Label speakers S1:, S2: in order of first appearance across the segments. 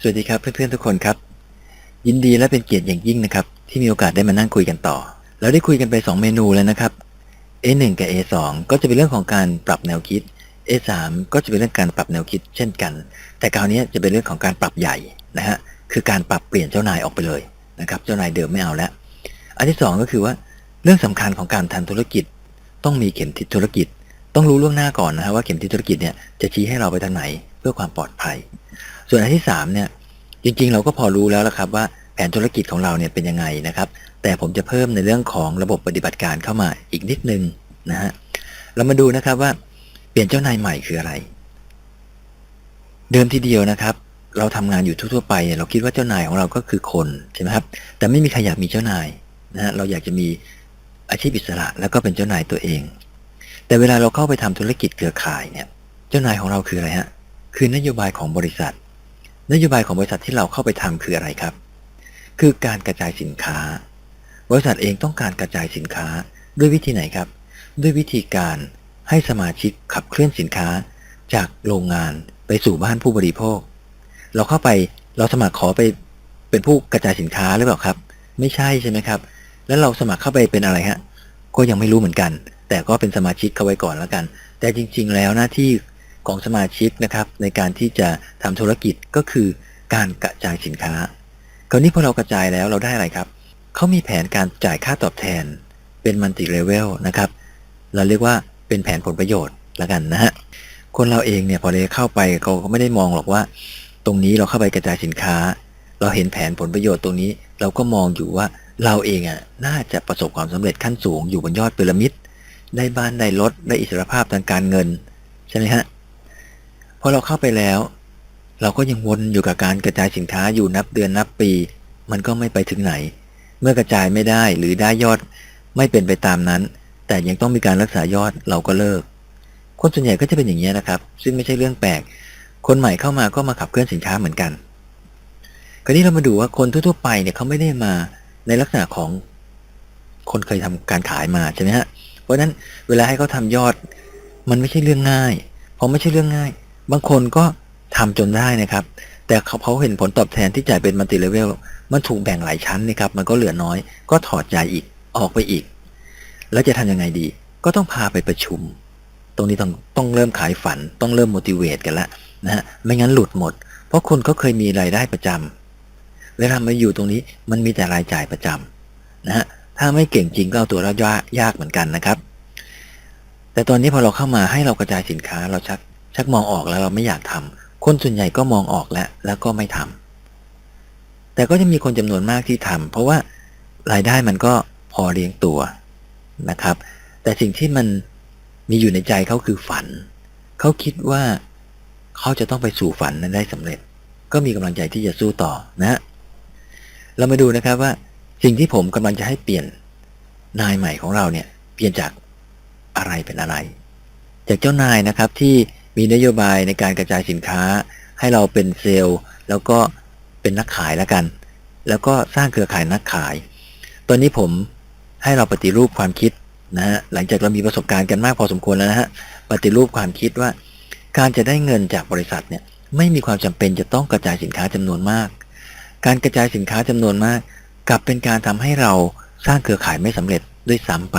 S1: สวัสดีครับเพื่อนๆทุกคนครับ ยินดีและเป็นเกียรติอย่างยิ่งนะครับ ที่มีโอกาสได้มานั่งคุยกันต่อ เราได้คุยกันไป 2 เมนูแล้วนะครับ A1 กับ A2 ก็จะเป็นเรื่องของการปรับแนวคิด A3 ก็จะเป็นเรื่องการปรับแนวคิดเช่นกัน แต่คราวนี้จะเป็นเรื่องของการปรับใหญ่นะฮะคือการปรับเปลี่ยนเจ้านายออกไปเลยนะครับเจ้านายเดิมไม่เอาแล้วอันที่สองก็คือว่าเรื่องสำคัญของการทำธุรกิจ ต้องมีเข็มทิศธุรกิจ ต้องรู้ล่วงหน้าก่อนนะฮะว่าเข็มทิศธุรกิจเนี่ยจะชี้ให้เราไปทางไหนเพื่อความปลอดภัย ส่วนอันที่3เนี่ยจริงๆ เราก็พอรู้แล้วละครับว่าแผนธุรกิจของเราเนี่ยเป็นยังไงนะครับ แต่ผมจะเพิ่มในเรื่องของระบบปฏิบัติการเข้ามาอีกนิดนึงนะฮะเรามาดูนะครับว่าเปลี่ยนเจ้านายใหม่คืออะไร เดิมทีเดียวนะครับ เราทำงานอยู่ทั่วๆไป เราคิดว่าเจ้านายของเราก็คือคนใช่ไหมครับ แต่ไม่มีใครอยากมีเจ้านายนะฮะเราอยากจะมีอาชีพอิสระ แล้วก็เป็นเจ้านายตัวเอง แต่เวลาเราเข้าไปทำธุรกิจเครือข่ายเนี่ย เจ้านายของเราคืออะไรฮะคือนโยบายของบริษัท นโยบายของบริษัทที่เราเข้าไปทำคืออะไรครับ คือการกระจายสินค้า บริษัทเองต้องการกระจายสินค้าด้วยวิธีไหนครับ ด้วยวิธีการให้สมาชิกขับเคลื่อนสินค้า จากโรงงานไปสู่บ้านผู้บริโภค เราเข้าไปเราสมัครขอไปเป็นผู้กระจายสินค้าหรือเปล่าครับ ไม่ใช่ใช่ไหมครับ แล้วเราสมัครเข้าไปเป็นอะไรฮะก็ยังไม่รู้เหมือนกัน แต่ก็เป็นสมาชิกเข้าไว้ก่อนแล้วกัน แต่จริง ๆ แล้วหน้าที่ ของสมาชิกนะครับ ในการที่จะทำธุรกิจก็คือการกระจายสินค้า คราวนี้พอเรากระจายแล้วเราได้อะไรครับ เขามีแผนการจ่ายค่าตอบแทน เป็นมัลติเลเวลนะครับ เราเรียกว่าเป็นแผนผลประโยชน์ละกันนะฮะ คนเราเองเนี่ยพอเราเข้าไปเขาก็ไม่ได้มองหรอกว่า ตรงนี้เราเข้าไปกระจายสินค้า เราเห็นแผนผลประโยชน์ตรงนี้ เราก็มองอยู่ว่าเราเองอะน่าจะประสบความสำเร็จขั้นสูงอยู่บนยอดพีระมิด ได้บ้านได้รถได้อิสรภาพทางการเงิน ใช่ไหมฮะ พอเราเข้าไปแล้ว เราก็ยังวนอยู่กับการกระจายสินค้าอยู่นับเดือนนับปี มันก็ไม่ไปถึงไหน เมื่อกระจายไม่ได้หรือได้ยอดไม่เป็นไปตามนั้น แต่ยังต้องมีการรักษายอดเราก็เลิก คนส่วนใหญ่ก็จะเป็นอย่างนี้นะครับ ซึ่งไม่ใช่เรื่องแปลก คนใหม่เข้ามาก็มาขับเคลื่อนสินค้าเหมือนกัน คราวนี้เรามาดูว่าคนทั่วๆไปเนี่ยเขาไม่ได้มาในลักษณะของคนเคยทำการขายมาใช่ไหมฮะ เพราะฉะนั้นเวลาให้เขาทำยอด มันไม่ใช่เรื่องง่าย พอไม่ใช่เรื่องง่าย บางคนก็ทำจนได้นะครับ แต่เขาเขาเห็นผลตอบแทนที่จ่ายเป็นมัลติเลเวลมันถูกแบ่งหลายชั้นนะครับ มันก็เหลือน้อย ก็ถอดใจอีกออกไปอีก แล้วจะทำยังไงดี ก็ต้องพาไปประชุม ตรงนี้ต้องต้องเริ่มขายฝัน ต้องเริ่ม motivate กันแล้วนะฮะไม่งั้นหลุดหมด เพราะคนเขาเคยมีรายได้ประจำเวลามาอยู่ตรงนี้มันมีแต่รายจ่ายประจำนะฮะถ้าไม่เก่งจริงก็เอาตัวรอดยากเหมือนกันนะครับ แต่ตอนนี้พอเราเข้ามาให้เรากระจายสินค้าเราชัก ชักมองออกแล้วเราไม่อยากทำคนส่วนใหญ่ก็มองออกแล้ว แล้วก็ไม่ทำแต่ก็จะมีคนจำนวนมากที่ทำเพราะว่ารายได้มันก็พอเลี้ยงตัวนะครับ แต่สิ่งที่มันมีอยู่ในใจเขาคือฝัน เขาคิดว่าเขาจะต้องไปสู่ฝันนั้นได้สำเร็จ ก็มีกำลังใจที่จะสู้ต่อนะ เรามาดูนะครับว่า สิ่งที่ผมกำลังจะให้เปลี่ยนนายใหม่ของเราเนี่ย เปลี่ยนจากอะไรเป็นอะไร จากเจ้านายนะครับที่ มีนโยบายในการกระจายสินค้า ให้เราเป็นเซลล์ แล้วก็เป็นนักขายแล้วกัน แล้วก็สร้างเครือข่ายนักขาย ตอนนี้ผมให้เราปฏิรูปความคิดนะฮะหลังจากเรามีประสบการณ์กันมากพอสมควรแล้วนะฮะปฏิรูปความคิดว่า การจะได้เงินจากบริษัทเนี่ยไม่มีความจำเป็นจะต้องกระจายสินค้าจำนวนมาก การกระจายสินค้าจำนวนมาก กลับเป็นการทำให้เราสร้างเครือข่ายไม่สำเร็จด้วยซ้ำไป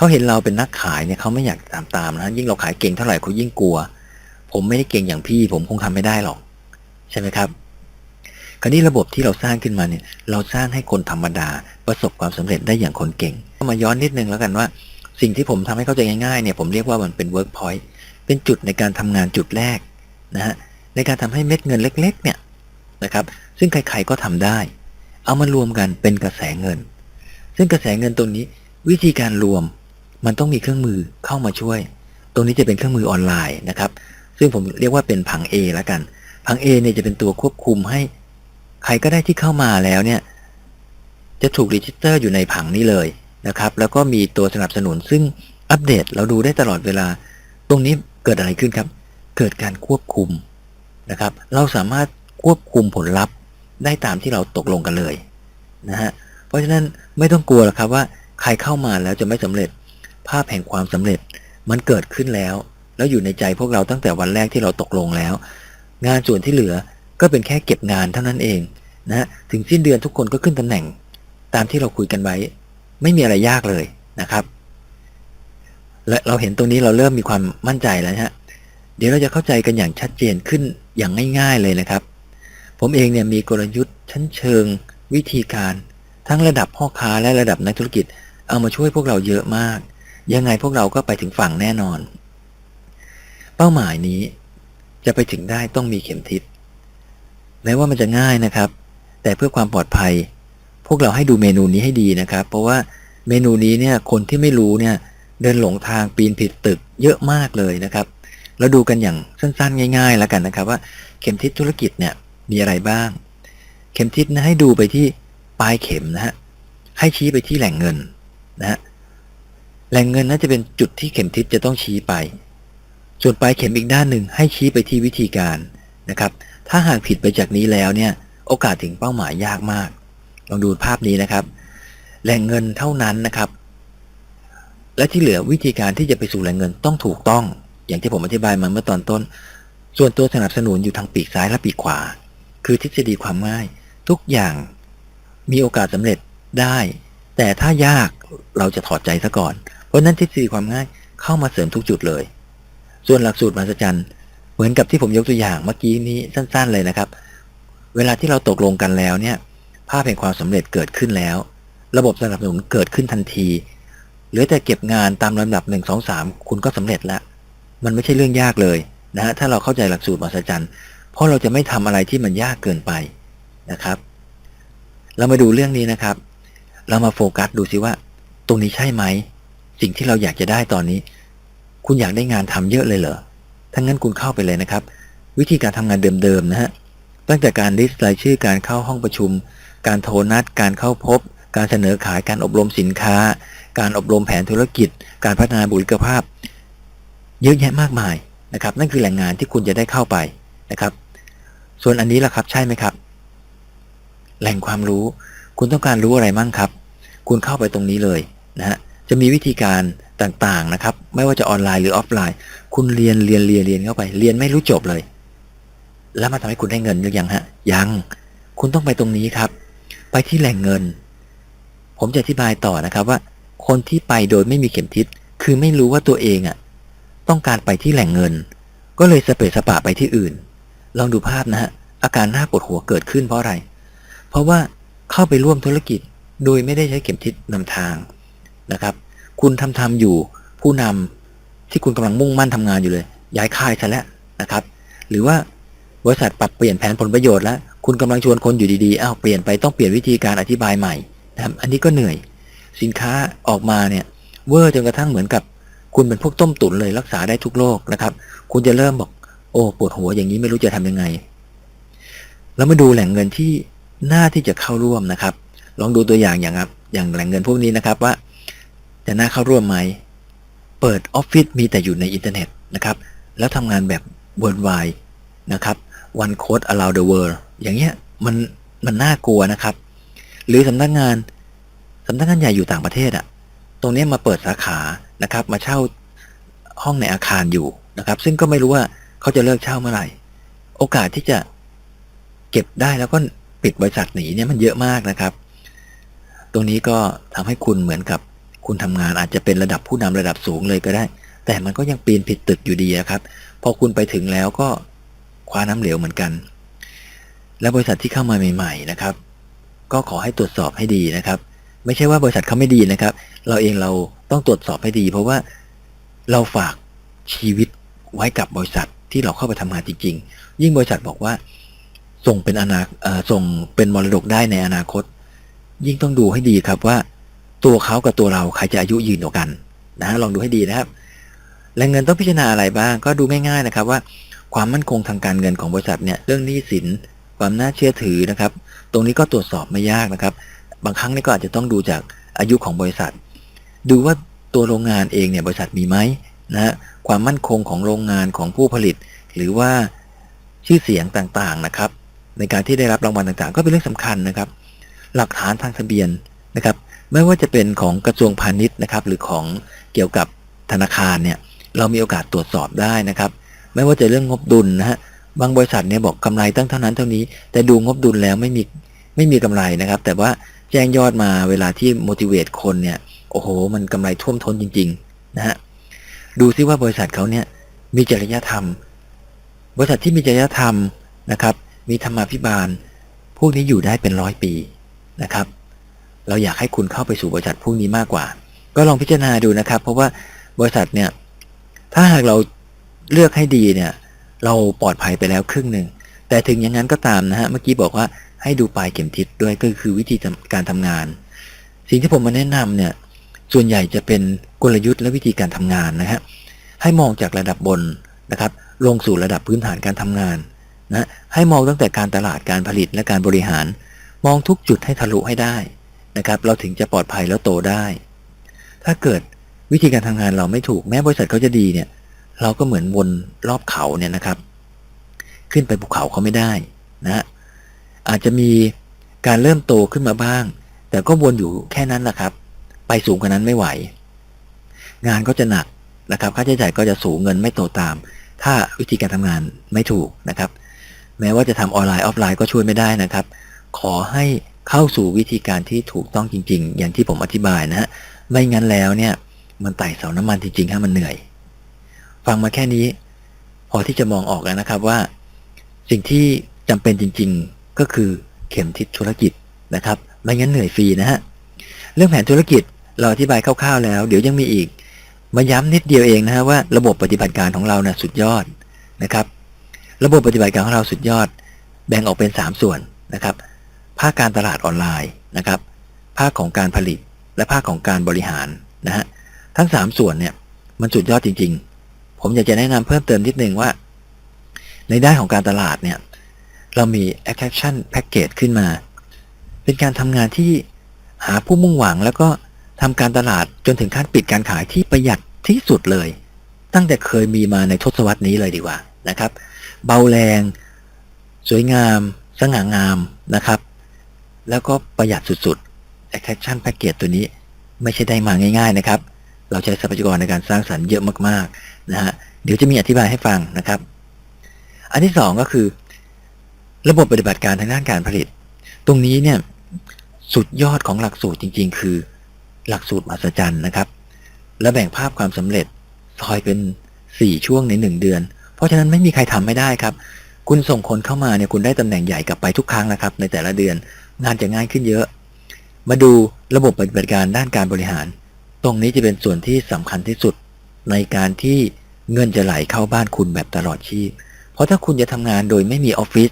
S1: เขาเห็นเราเป็นนักขายเนี่ยเขาไม่อยากตามตามนะยิ่งเราขายเก่งเท่าไหร่เขายิ่งกลัว ผมไม่ได้เก่งอย่างพี่ ผมคงทำไม่ได้หรอก ใช่ไหมครับ คราวนี้ระบบที่เราสร้างขึ้นมาเนี่ย เราสร้างให้คนธรรมดา ประสบความสำเร็จได้อย่างคนเก่งมาย้อนนิดนึงแล้วกันว่า สิ่งที่ผมทำให้เข้าใจง่ายๆเนี่ยผมเรียกว่ามันเป็น work point เป็นจุดในการทำงานจุดแรกนะฮะในการทำให้เม็ดเงินเล็ก ๆ เนี่ยนะครับ ซึ่งใคร ๆก็ทำได้ เอามารวมกันเป็นกระแสเงิน ซึ่งกระแสเงินตรงนี้ วิธีการรวม มันต้องมีเครื่องมือเข้ามาช่วย ตรงนี้จะเป็นเครื่องมือออนไลน์นะครับ ซึ่งผมเรียกว่าเป็นผัง A แล้วกัน ผัง A เนี่ยจะเป็นตัวควบคุมให้ใครก็ได้ที่เข้ามาแล้วเนี่ย จะถูกรีจิสเตอร์อยู่ในผังนี้เลยนะครับ แล้วก็มีตัวสนับสนุน ซึ่งอัปเดตเราดูได้ตลอดเวลา ตรงนี้เกิดอะไรขึ้นครับ เกิดการควบคุมนะครับ เราสามารถควบคุมผลลัพธ์ได้ตามที่เราตกลงกันเลยนะฮะ เพราะฉะนั้นไม่ต้องกลัวหรอกครับว่าใครเข้ามาแล้วจะไม่สำเร็จ ภาพแห่งความสำเร็จมันเกิดขึ้นแล้ว แล้วอยู่ในใจพวกเราตั้งแต่วันแรกที่เราตกลงแล้ว งานส่วนที่เหลือก็เป็นแค่เก็บงานเท่านั้นเองนะฮะถึงสิ้นเดือนทุกคนก็ขึ้นตำแหน่ง ตามที่เราคุยกันไว้ ไม่มีอะไรยากเลยนะครับ และเราเห็นตรงนี้เราเริ่มมีความมั่นใจแล้วนะฮะเดี๋ยวเราจะเข้าใจกันอย่างชัดเจนขึ้นอย่างง่าย ๆเลยนะครับ ผมเองเนี่ยมีกลยุทธ์ชั้นเชิง วิธีการ ทั้งระดับพ่อค้าและระดับนักธุรกิจ เอามาช่วยพวกเราเยอะมาก ยังไงพวกเราก็ไปถึงฝั่งแน่นอน เป้าหมายนี้ จะไปถึงได้ต้องมีเข็มทิศแม้ว่ามันจะง่ายนะครับ แต่เพื่อความปลอดภัย พวกเราให้ดูเมนูนี้ให้ดีนะครับ เพราะว่าเมนูนี้เนี่ยคนที่ไม่รู้เนี่ยเดินหลงทางปีนผิดตึกเยอะมากเลยนะครับเราดูกันอย่างสั้นๆ ง่ายๆ แล้วกันนะครับ ว่าเข็มทิศธุรกิจเนี่ยมีอะไรบ้าง เข็มทิศนะให้ดูไปที่ปลายเข็มนะฮะให้ชี้ไปที่แหล่งเงินนะฮะ แหล่งเงินน่าจะเป็นจุดที่เข็มทิศจะต้องชี้ไป ส่วนปลายเข็มอีกด้านหนึ่งให้ชี้ไปที่วิธีการนะครับ ถ้าหากผิดไปจากนี้แล้วเนี่ยโอกาสถึงเป้าหมายยากมาก ลองดูภาพนี้นะครับ แหล่งเงินเท่านั้นนะครับ และที่เหลือวิธีการที่จะไปสู่แหล่งเงินต้องถูกต้อง อย่างที่ผมอธิบายมาเมื่อตอนต้น ส่วนตัวสนับสนุนอยู่ทางปีกซ้ายและปีกขวา คือทฤษฎีความง่าย ทุกอย่างมีโอกาสสำเร็จได้ แต่ถ้ายากเราจะถอดใจซะก่อน เพราะนั้นทฤษฎีความง่ายเข้ามาเสริมทุกจุดเลย ส่วนหลักสูตรมหัศจรรย์เหมือนกับที่ผมยกตัวอย่างเมื่อกี้นี้สั้น ๆ เลยนะครับ เวลาที่เราตกลงกันแล้วเนี่ย ภาพแห่งความสำเร็จเกิดขึ้นแล้ว ระบบสนับสนุนเกิดขึ้นทันทีเหลือแต่เก็บงานตามลำดับ1 2 3คุณก็สำเร็จแล้วมันไม่ใช่เรื่องยากเลยนะฮะถ้าเราเข้าใจหลักสูตรมหัศจรรย์เพราะเราจะไม่ทำอะไรที่มันยากเกินไปนะครับ เรามาดูเรื่องนี้นะครับ เรามาโฟกัสดูซิว่า ตรงนี้ใช่ไหม สิ่งที่เราอยากจะได้ตอนนี้ คุณอยากได้งานทำเยอะเลยเหรอถ้างั้นคุณเข้าไปเลยนะครับ วิธีการทำงานเดิมๆนะฮะตั้งแต่การลิสต์รายชื่อการเข้าห้องประชุม การโทรนัด การเข้าพบ การเสนอขายการอบรมสินค้า การอบรมแผนธุรกิจ การพัฒนาบุคลิกภาพ เยอะแยะมากมายนะครับ นั่นคือแหล่งงานที่คุณจะได้เข้าไปนะครับ ส่วนอันนี้ล่ะครับใช่ไหมครับ แหล่งความรู้ คุณต้องการรู้อะไรมั่งครับ คุณเข้าไปตรงนี้เลยนะฮะ จะมีวิธีการต่างๆนะครับ ไม่ว่าจะออนไลน์หรือออฟไลน์ คุณเรียนเรียนเรียนเรียนเข้าไป เรียนไม่รู้จบเลย แล้วมาทำให้คุณได้เงินหรือยังฮะยัง คุณต้องไปตรงนี้ครับ ไปที่แหล่งเงิน ผมจะอธิบายต่อนะครับว่า คนที่ไปโดยไม่มีเข็มทิศคือไม่รู้ว่าตัวเองอะต้องการไปที่แหล่งเงิน ก็เลยสเปซสปะไปที่อื่น ลองดูภาพนะฮะอาการหน้าปวดหัวเกิดขึ้นเพราะอะไร เพราะว่าเข้าไปร่วมธุรกิจโดยไม่ได้ใช้เข็มทิศนำทาง นะครับ คุณทำทำอยู่ผู้นำที่คุณกำลังมุ่งมั่นทำงานอยู่เลย ย้ายค่ายซะแล้วนะครับ หรือว่าบริษัทปรับเปลี่ยนแผนผลประโยชน์แล้วคุณกำลังชวนคนอยู่ดีๆอ้าวเปลี่ยนไปต้องเปลี่ยนวิธีการอธิบายใหม่นะครับอันนี้ก็เหนื่อย สินค้าออกมาเนี่ยเวอร์จนกระทั่งเหมือนกับ คุณเป็นพวกต้มตุ๋นเลยรักษาได้ทุกโรคนะครับ คุณจะเริ่มบอกโอ้ปวดหัวอย่างนี้ไม่รู้จะทำยังไง แล้วมาดูแหล่งเงินที่น่าที่จะเข้าร่วมนะครับ ลองดูตัวอย่างอย่างครับอย่างแหล่งเงินพวกนี้นะครับว่า จะน่าเข้าร่วมไหม เปิดออฟฟิศมีแต่อยู่ในอินเทอร์เน็ตนะครับ แล้วทำงานแบบ worldwide นะครับ one code around the world อย่างเงี้ยมันมันน่ากลัวนะครับ หรือสำนักงานสำนักงานใหญ่อยู่ต่างประเทศอะตรงนี้มาเปิดสาขานะครับ มาเช่าห้องในอาคารอยู่นะครับ ซึ่งก็ไม่รู้ว่าเขาจะเลิกเช่าเมื่อไหร่ โอกาสที่จะเก็บได้แล้วก็ปิดบริษัทหนีเนี่ยมันเยอะมากนะครับ ตรงนี้ก็ทำให้คุณเหมือนกับ คุณทำงานอาจจะเป็นระดับผู้นำระดับสูงเลยก็ได้ แต่มันก็ยังปีนผิดตึกอยู่ดีครับพอคุณไปถึงแล้วก็คว้าน้ำเหลวเหมือนกัน และบริษัทที่เข้ามาใหม่ๆนะครับ ก็ขอให้ตรวจสอบให้ดีนะครับ ไม่ใช่ว่าบริษัทเขาไม่ดีนะครับ เราเองเราต้องตรวจสอบให้ดี เพราะว่าเราฝากชีวิตไว้กับบริษัทที่เราเข้าไปทำงานจริง ๆ ยิ่งบริษัทบอกว่า ส่งเป็นอนาส่งเป็นมรดกได้ในอนาคต ยิ่งต้องดูให้ดีครับว่า ตัวเขากับตัวเราใครจะอายุยืนกว่ากันนะฮะลองดูให้ดีนะครับแหล่งเงินต้องพิจารณาอะไรบ้าง ก็ดูง่ายๆนะครับว่าความมั่นคงทางการเงินของบริษัทเนี่ยเรื่องหนี้สินความน่าเชื่อถือนะครับ ตรงนี้ก็ตรวจสอบไม่ยากนะครับ บางครั้งนี่ก็อาจจะต้องดูจากอายุของบริษัท ดูว่าตัวโรงงานเองเนี่ยบริษัทมีไหมนะฮะความมั่นคงของโรงงานของผู้ผลิต หรือว่าชื่อเสียงต่างๆนะครับ ในการที่ได้รับรางวัลต่างๆ ก็เป็นเรื่องสำคัญนะครับ หลักฐานทางทะเบียนนะครับ ไม่ว่าจะเป็นของกระทรวงพาณิชย์นะครับ หรือของเกี่ยวกับธนาคารเนี่ย เรามีโอกาสตรวจสอบได้นะครับ ไม่ว่าจะเรื่องงบดุลนะฮะบางบริษัทเนี่ยบอกกำไรตั้งเท่านั้นเท่านี้ แต่ดูงบดุลแล้วไม่มีไม่มีกำไรนะครับ แต่ว่าแจ้งยอดมาเวลาที่ motivate คนเนี่ยโอ้โห มันกำไรท่วมท้นจริง ๆ นะฮะดูซิว่าบริษัทเขาเนี่ยมีจริยธรรม บริษัทที่มีจริยธรรมนะครับ มีธรรมาภิบาล พวกนี้อยู่ได้เป็นร้อยปีนะครับ เราอยากให้คุณเข้าไปสู่บริษัทพวกนี้มากกว่า ก็ลองพิจารณาดูนะครับ เพราะว่าบริษัทเนี่ยถ้าหากเราเลือกให้ดีเนี่ย เราปลอดภัยไปแล้วครึ่งหนึ่งแต่ถึงอย่างนั้นก็ตามนะฮะเมื่อกี้บอกว่าให้ดูปลายเข็มทิศด้วยก็คือวิธีการทำงาน สิ่งที่ผมมาแนะนำเนี่ยส่วนใหญ่จะเป็นกลยุทธ์และวิธีการทำงานนะฮะให้มองจากระดับบนนะครับ ลงสู่ระดับพื้นฐานการทำงานนะให้มองตั้งแต่การตลาดการผลิตและการบริหาร มองทุกจุดให้ทะลุให้ได้ นะครับ เราถึงจะปลอดภัยแล้วโตได้ ถ้าเกิดวิธีการทำงานเราไม่ถูกแม้บริษัทเขาจะดีเนี่ย เราก็เหมือนวนรอบเขาเนี่ยนะครับ ขึ้นไปภูเขาเขาไม่ได้นะอาจจะมีการเริ่มโตขึ้นมาบ้าง แต่ก็วนอยู่แค่นั้นแหละครับ ไปสูงกว่านั้นไม่ไหว งานก็จะหนักนะครับค่าใช้จ่ายก็จะสูงเงินไม่โตตาม ถ้าวิธีการทำงานไม่ถูกนะครับ แม้ว่าจะทำออนไลน์ออฟไลน์ก็ช่วยไม่ได้นะครับ ขอให้ เข้าสู่วิธีการที่ถูกต้องจริง ๆ อย่างที่ผมอธิบายนะฮะไม่งั้นแล้วเนี่ย มันไต่เสาน้ำมันจริงๆฮะมันเหนื่อย ฟังมาแค่นี้ พอที่จะมองออกแล้วนะครับว่า สิ่งที่จำเป็นจริง ๆก็คือเข็มทิศธุรกิจนะครับ ไม่งั้นเหนื่อยฟรีนะฮะเรื่องแผนธุรกิจเราอธิบายคร่าวๆแล้ว เดี๋ยวยังมีอีก มาย้ำนิดเดียวเองนะฮะว่าระบบปฏิบัติการของเรานะ่ะสุดยอดนะครับ ระบบปฏิบัติการของเราสุดยอด แบ่งออกเป็น 3 ส่วนนะครับ ภาคการตลาดออนไลน์นะครับ ภาคของการผลิตและภาคของการบริหารนะฮะทั้ง 3 ส่วนเนี่ยมันสุดยอดจริง ๆ ผมอยากจะแนะนำเพิ่มเติมนิดนึงว่า ในด้านของการตลาดเนี่ยเรามี attraction package ขึ้นมา เป็นการทำงานที่หาผู้มุ่งหวังแล้วก็ทำการตลาดจนถึงขั้นปิดการขายที่ประหยัดที่สุดเลย ตั้งแต่เคยมีมาในทศวรรษนี้เลยดีกว่านะครับ เบาแรง สวยงาม สง่างามนะครับ แล้วก็ประหยัดสุดๆ attraction package ตัวนี้ไม่ใช่ได้มาง่ายๆนะครับ เราใช้ทรัพยากรในการสร้างสรรค์เยอะมากๆนะฮะ เดี๋ยวจะมีอธิบายให้ฟังนะครับ อันที่สองก็คือ ระบบปฏิบัติการทางด้านการผลิต ตรงนี้เนี่ยสุดยอดของหลักสูตรจริง ๆ คือ หลักสูตรมหัศจรรย์นะครับ และแบ่งภาพความสำเร็จซอยเป็น 4 ช่วงใน 1 เดือน เพราะฉะนั้นไม่มีใครทำไม่ได้ครับ คุณส่งคนเข้ามาเนี่ยคุณได้ตำแหน่งใหญ่กลับไปทุกครั้งนะครับ ในแต่ละเดือน งานจะง่ายขึ้นเยอะ มาดูระบบปฏิบัติการด้านการบริหาร ตรงนี้จะเป็นส่วนที่สำคัญที่สุด ในการที่เงินจะไหลเข้าบ้านคุณแบบตลอดชีพ เพราะถ้าคุณจะทำงานโดยไม่มีออฟฟิศ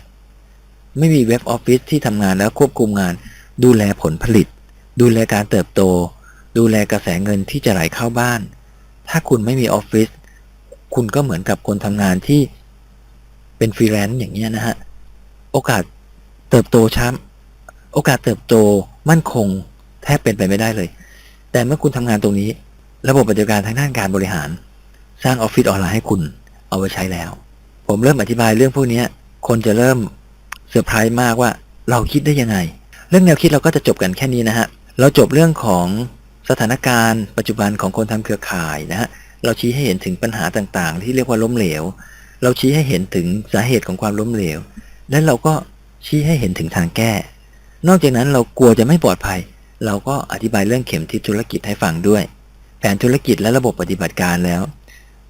S1: ไม่มีเว็บออฟฟิศที่ทำงานแล้วควบคุมงาน ดูแลผลผลิต ดูแลการเติบโต ดูแลกระแสเงินที่จะไหลเข้าบ้าน ถ้าคุณไม่มีออฟฟิศคุณก็เหมือนกับคนทำงานที่เป็นฟรีแลนซ์อย่างนี้ยนะฮะ โอกาสเติบโตช้า โอกาสเติบโตมั่นคงแทบเป็นไปไม่ได้เลย แต่เมื่อคุณทำงานตรงนี้ ระบบปฏิบัติการทางด้านการบริหาร สร้างออฟฟิศออนไลน์ให้คุณเอาไว้ใช้แล้ว ผมเริ่มอธิบายเรื่องพวกนี้คนจะเริ่มเซอร์ไพรส์มากว่าเราคิดได้ยังไง เรื่องแนวคิดเราก็จะจบกันแค่นี้นะฮะ เราจบเรื่องของสถานการณ์ ปัจจุบันของคนทำเครือข่ายนะฮะ เราชี้ให้เห็นถึงปัญหาต่างๆ ที่เรียกว่าล้มเหลว เราชี้ให้เห็นถึงสาเหตุของความล้มเหลว และเราก็ชี้ให้เห็นถึงทางแก้ นอกจากนั้นเรากลัวจะไม่ปลอดภัย เราก็อธิบายเรื่องเข็มทิศธุรกิจให้ฟังด้วย แผนธุรกิจและระบบปฏิบัติการแล้ว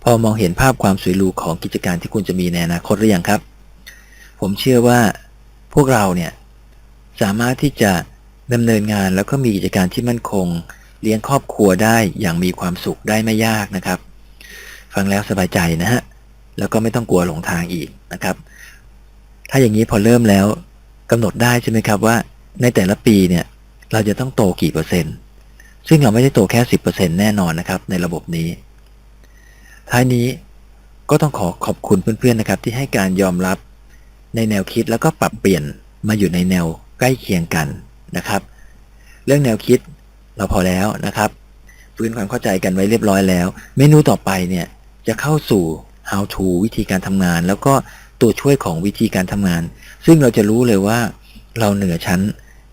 S1: พอมองเห็นภาพความสวยหรูของกิจการที่คุณจะมีในอนาคตหรือยังครับ ผมเชื่อว่าพวกเราเนี่ยสามารถที่จะดำเนินงานแล้วก็มีกิจการที่มั่นคง เลี้ยงครอบครัวได้อย่างมีความสุขได้ไม่ยากนะครับ ฟังแล้วสบายใจนะฮะแล้วก็ไม่ต้องกลัวหลงทางอีกนะครับ ถ้าอย่างนี้พอเริ่มแล้วกำหนดได้ใช่ไหมครับว่า ในแต่ละปีเนี่ยเราจะต้องโตกี่เปอร์เซ็นต์ ซึ่งเราไม่ได้โตแค่สิบเปอร์เซ็นแน่นอนนะครับในระบบนี้ ท้ายนี้ก็ต้องขอขอบคุณเพื่อนๆนะครับ ที่ให้การยอมรับในแนวคิดแล้วก็ปรับเปลี่ยนมาอยู่ในแนวใกล้เคียงกันนะครับ เรื่องแนวคิดเราพอแล้วนะครับฟื้นความเข้าใจกันไว้เรียบร้อยแล้ว เมนูต่อไปเนี่ยจะเข้าสู่ how to วิธีการทำงาน แล้วก็ตัวช่วยของวิธีการทำงาน ซึ่งเราจะรู้เลยว่าเราเหนือชั้น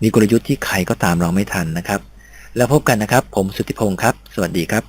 S1: มีกลยุทธ์ที่ใครก็ตามเราไม่ทันนะครับ แล้วพบกันนะครับ ผมสุทธิพงศ์ครับ สวัสดีครับ